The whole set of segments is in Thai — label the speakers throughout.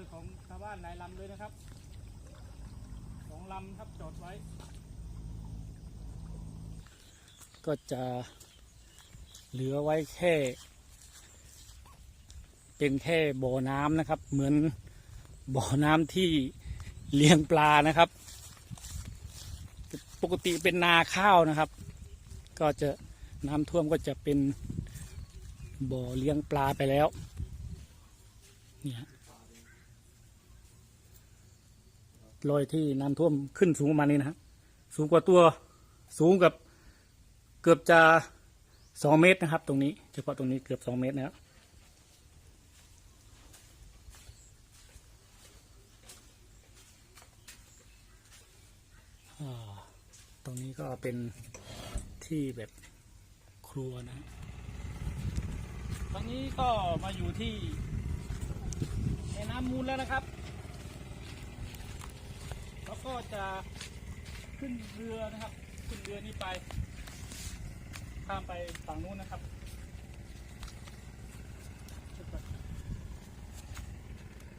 Speaker 1: รือของชาวบ้านหลายลำเลยนะครับสองลำครับจอดไว้ ก็จะเหลือไว้แค่ เป็นแค่บ่อน้ำนะครับ เหมือนบ่อน้ำที่เลี้ยงปลานะครับ ปกติเป็นนาข้าวนะครับ ก็จะน้ำท่วมก็จะเป็นบ่อเลี้ยงปลาไปแล้วเนี่ยฮะ รอยที่น้ำท่วมขึ้นสูงประมาณนี้นะฮะสูงกว่าตัวสูงกับเกือบจะสองเมตรนะครับ ตรงนี้เฉพาะตรงนี้เกือบสองเมตรนะครับตรงนี้ก็เป็นที่แบบครัวนะตอนนี้ก็มาอยู่ที่ในน้ำมูลแล้วนะครับ แล้วก็จะขึ้นเรือนะครับ ขึ้นเรือนี้ไป ข้ามไปฝั่งนู้นนะครับ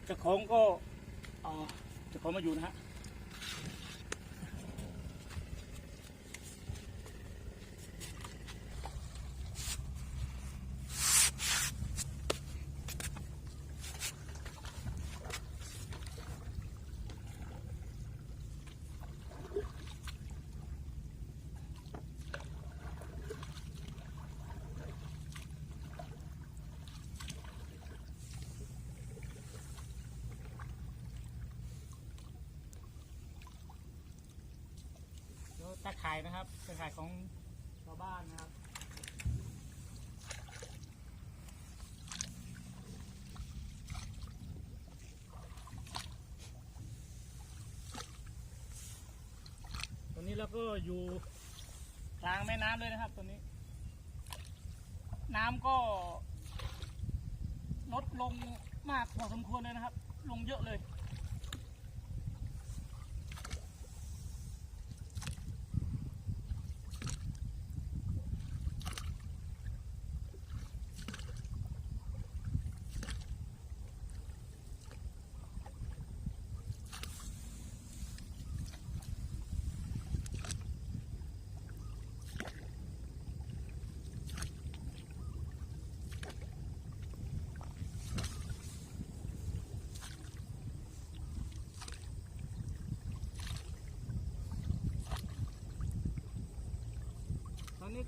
Speaker 1: จะของก็อ่าเจ้าของมาอยู่นะฮะ ตะข่ายนะครับตะข่ายของชาวบ้านนะครับตอนนี้เราก็อยู่กลางแม่น้ำเลยนะครับตอนนี้ น้ำก็ลดลงมากพอสมควรเลยนะครับ ลงเยอะเลย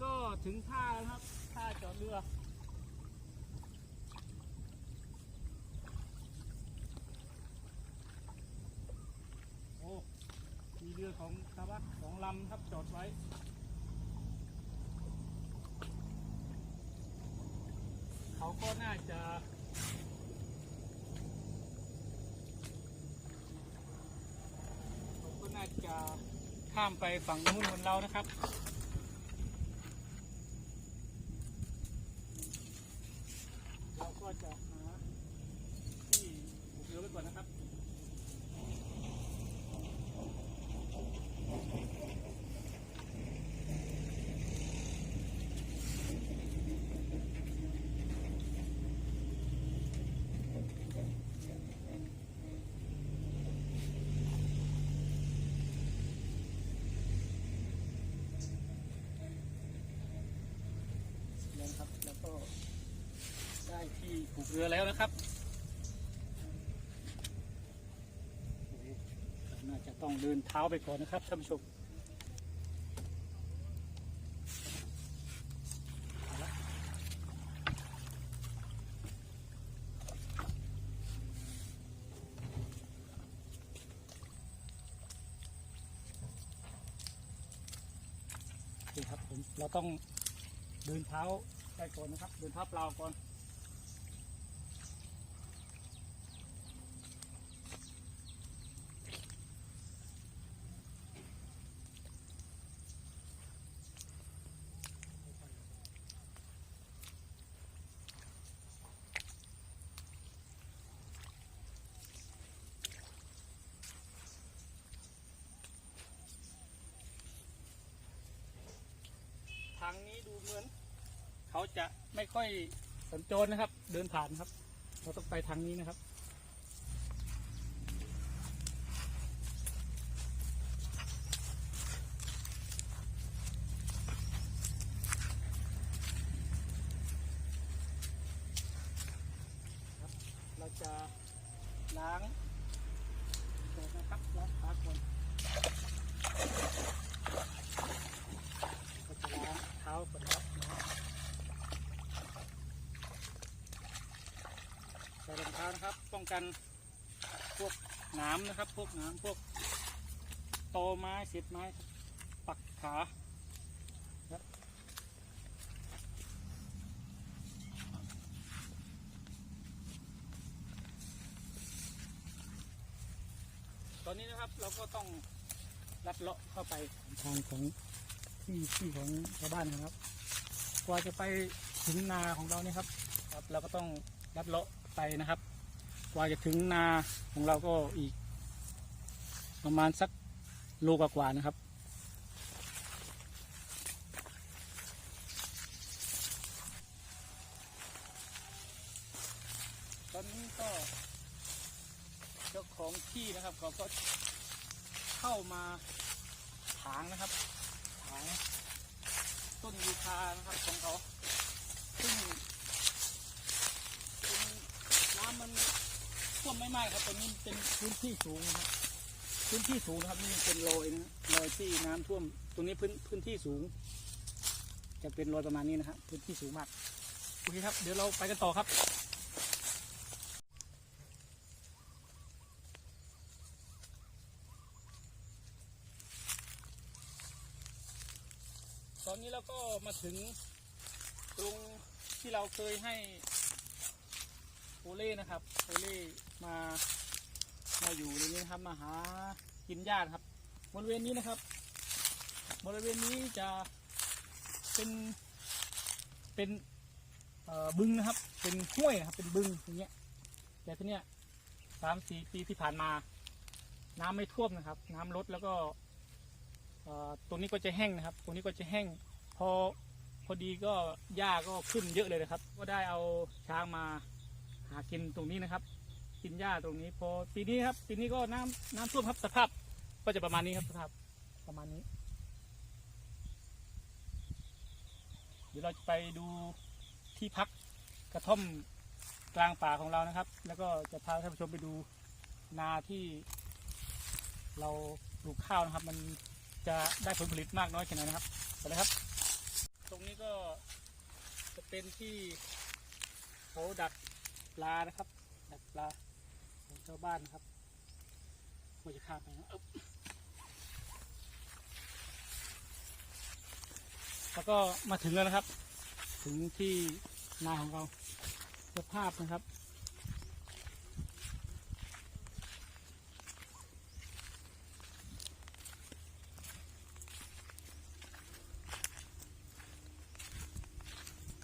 Speaker 1: ก็ถึงท่าแล้วครับ ท่าจอดเรือ โอ้ มีเรือของชาวบ้านสองลำครับจอดไว้เขาก็น่าจะเขาก็น่าจะข้ามไปฝั่งนู้นเหมือนเรานะครับ เราก็จะหาที่ผูกเรือไว้ก่อนนะครับ แล้วนะครับ แล้วก็ ผูกเรือแล้วนะครับ น่าจะต้องเดินเท้าไปก่อนนะครับท่านผู้ชมเอาละนี่ครับผมเราต้องเดินเท้าไปก่อนนะครับ เดินเท้าเปล่าก่อน ดูเหมือนเขาจะไม่ค่อยสัญจรนะครับ เดินผ่านครับ เราต้องไปทางนี้นะครับราจะล้างนะครับล้างปาก่น องกันพวกหน้ำนะครับ พวกหน้ำพวกโตไม้เศษไม้ ปักขาตอนนี้นะครับเราก็ต้องลัดเลาะเข้าไปทางของที่ที่ของชาวบ้านนะครับ กว่าจะไปถึงนาของเราเนี่ยครับครับ เราก็ต้องลัดเลาะไปนะครับ กว่าจะถึงนาของเราก็อีก ประมาณสักโลกว่าๆนะครับ ตอนนี้ก็เจ้าของที่นะครับเขาก็เข้ามาถางนะครับถางต้นยูคานะครับของเขาซึ่งน้ำมัน ท่วมไม่มากครับตรงนี้เป็นพื้นที่สูงนะครับพื้นที่สูงนะครับนี่เป็นรอยนะรอยที่น้ำท่วม ตรงนี้พื้นพื้นที่สูง จะเป็นรอยประมาณนี้นะครับพื้นที่สูงมากโอเคครับ เดี๋ยวเราไปกันต่อครับตอนนี้เราก็มาถึงตรงที่เราเคยให้ โอเล่นะครับโอเล่มามาอยู่ในนี้นะครับมาหากินหญ้าครับบริเวณนี้นะครับ บริเวณนี้จะเป็นเป็นบึงนะครับ เป็นห้วยนะครับ เป็นบึงอย่างเงี้ยแต่ที่เนี้ยสามสี่ปีที่ผ่านมา น้ำไม่ท่วมนะครับ น้ำลดแล้วก็ตรงนี้ก็จะแห้งนะครับ ตรงนี้ก็จะแห้ง พอพอดีก็หญ้าก็ขึ้นเยอะเลยนะครับ ก็ได้เอาช้างมา หากินตรงนี้นะครับ กินหญ้าตรงนี้พอปีนี้ครับปีนี้ก็น้ำน้ำท่วมครับสภาพ ก็จะประมาณนี้ครับสภาพประมาณนี้ เดี๋ยวเราจะไปดูที่พักกระท่อมกลางป่าของเรานะครับ แล้วก็จะพาท่านผู้ชมไปดูนาที่เราปลูกข้าวนะครับ มันจะได้ผลผลิตมากน้อยแค่ไหนนะครับไปเลยครับ ตรงนี้ก็จะเป็นที่เขาดัก ปลานะครับ ดักปลาของชาวบ้านนะครับควรจะข้ามไปนะแล้วก็มาถึงแล้วนะครับ ถึงที่นาของเราสภาพนะครับ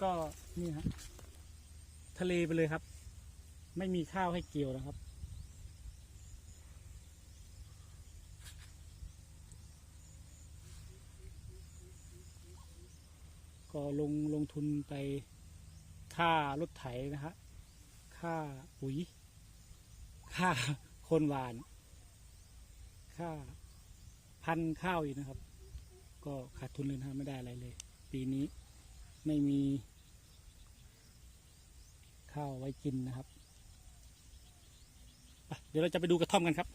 Speaker 1: ก็นี่ฮะทะเลไปเลยครับ ไม่มีข้าวให้เกี่ยวนะครับ ก็ลงลงทุนไปค่ารถไถนะฮะค่าปุ๋ย ค่าคนหวาน ค่าพันข้าวอีกนะครับ ก็ขาดทุนเลยนะไม่ได้อะไรเลย ปีนี้ไม่มีข้าวไว้กินนะครับ เดี๋ยวเราจะไปดูกระท่อมกันครับ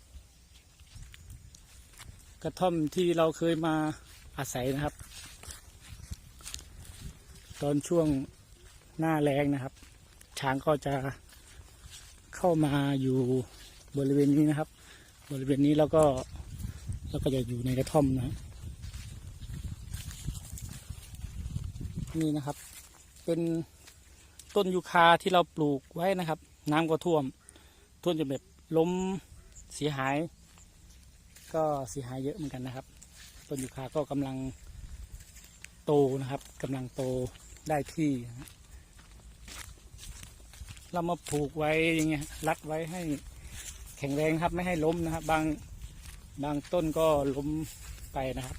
Speaker 1: กระท่อมที่เราเคยมาอาศัยนะครับ ตอนช่วงหน้าแรงนะครับ ช้างก็จะเข้ามาอยู่บริเวณนี้นะครับ บริเวณนี้แล้วก็แล้วก็จะอยู่ในกระท่อมนะนี่นะครับ เป็นต้นยูคาที่เราปลูกไว้นะครับ น้ำก็ท่วมท่วมจนแบบ ล้มเสียหาย ก็เสียหายเยอะเหมือนกันนะครับ ต้นยูคาก็กำลังโตนะครับกำลังโตได้ที่เรามาปลูกไว้อย่างเงี้ยรัดไว้ให้แข็งแรงครับไม่ให้ล้มนะครับ บางบางต้นก็ล้มไปนะครับ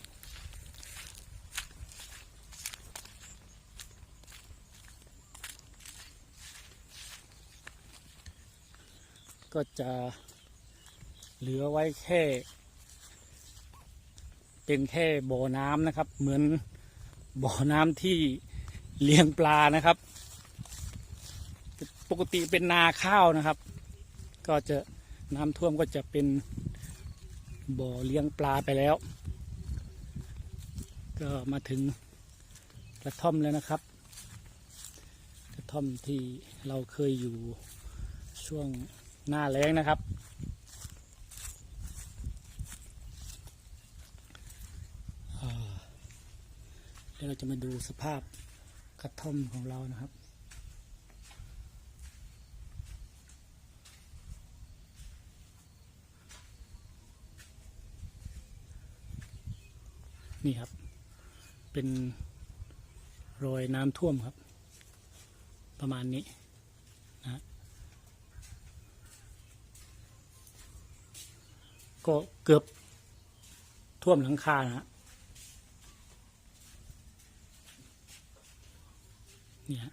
Speaker 1: ก็จะเหลือไว้แค่ เป็นแค่บ่อน้ำนะครับ เหมือนบ่อน้ำที่เลี้ยงปลานะครับ ปกติเป็นนาข้าวนะครับ ก็จะน้ำท่วมก็จะเป็นบ่อเลี้ยงปลาไปแล้ว ก็มาถึงกระท่อมแล้วนะครับ กระท่อมที่เราเคยอยู่ช่วง หน้าแล้งนะครับ เดี๋ยวเราจะมาดูสภาพกระท่อมของเรานะครับนี่ครับ เป็นรอยน้ำท่วมครับ ประมาณนี้นะฮะ ก็เกือบท่วมหลังคานะฮะนี่ฮะ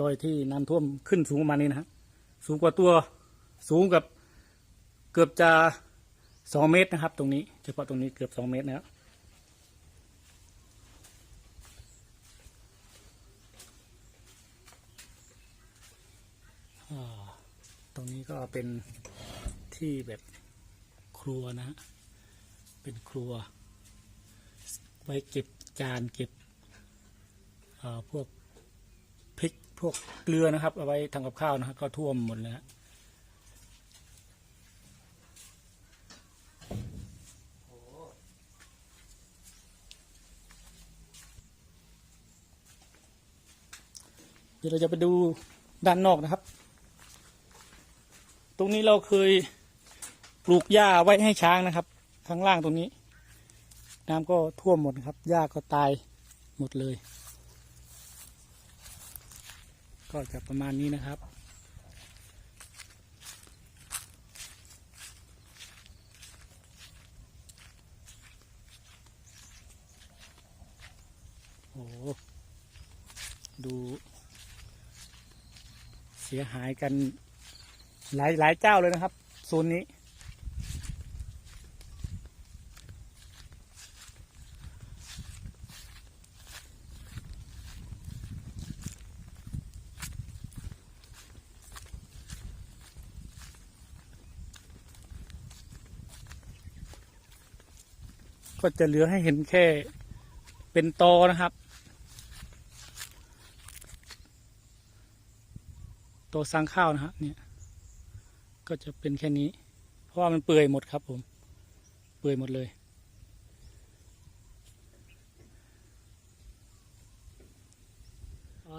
Speaker 1: รอยที่น้ำท่วมขึ้นสูงประมาณนี้นะฮะสูงกว่าตัวสูงกับเกือบจะสองเมตรนะครับ ตรงนี้เฉพาะตรงนี้เกือบสองเมตรนะครับอ่าตรง นี้ก็เป็นที่แบบครัวนะฮะเป็นครัว ไว้เก็บจานเก็บพวกพริกพวกเกลือนะครับ เอาไว้ทำกับข้าวนะครับก็ท่วมหมดเลยฮะเดี๋ยวเราจะไปดูด้านนอกนะครับ ตรงนี้เราเคยปลูกหญ้าไว้ให้ช้างนะครับ ข้างล่างตรงนี้ น้ำก็ท่วมหมดครับหญ้าก็ตายหมดเลย ก็จะประมาณนี้นะครับโอ้โหดูเสียหายกัน หลายหลายเจ้าเลยนะครับโซนนี้ ก็จะเหลือให้เห็นแค่เป็นตอนะครับตัวสร้างข้าวนะฮะเนี่ย ก็จะเป็นแค่นี้ เพราะว่ามันเปื่อยหมดครับผมเปื่อยหมดเลย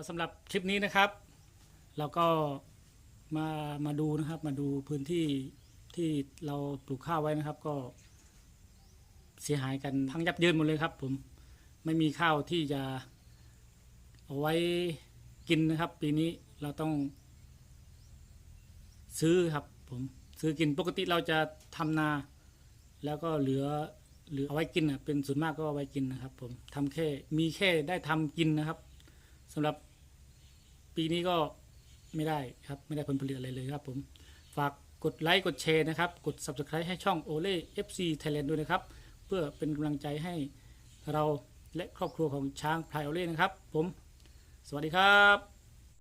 Speaker 1: สำหรับคลิปนี้นะครับ เราก็มามาดูนะครับ มาดูพื้นที่ที่เราปลูกข้าวไว้นะครับ ก็ เสียหายกันพังยับเยินหมดเลยครับผมไม่มีข้าวที่จะเอาไว้กินนะครับ ปีนี้เราต้องซื้อครับ ผมซื้อกินปกติเราจะทำนา แล้วก็เหลือเหลือเอาไว้กินอะเป็นส่วนมากก็เอาไว้กินนะครับ ผมทำแค่มีแค่ได้ทำกินนะครับสำหรับปีนี้ก็ไม่ได้ครับ ไม่ได้ผลผลิตอะไรเลยครับผมฝากกดไลค์กดแชร์นะครับ กด subscribe ให้ช่อง o l e FC Thailand ด้วยนะครับ เพื่อเป็นกำลังใจให้เราและครอบครัวของช้างพลายโอเล่นะครับ ผม สวัสดีครับ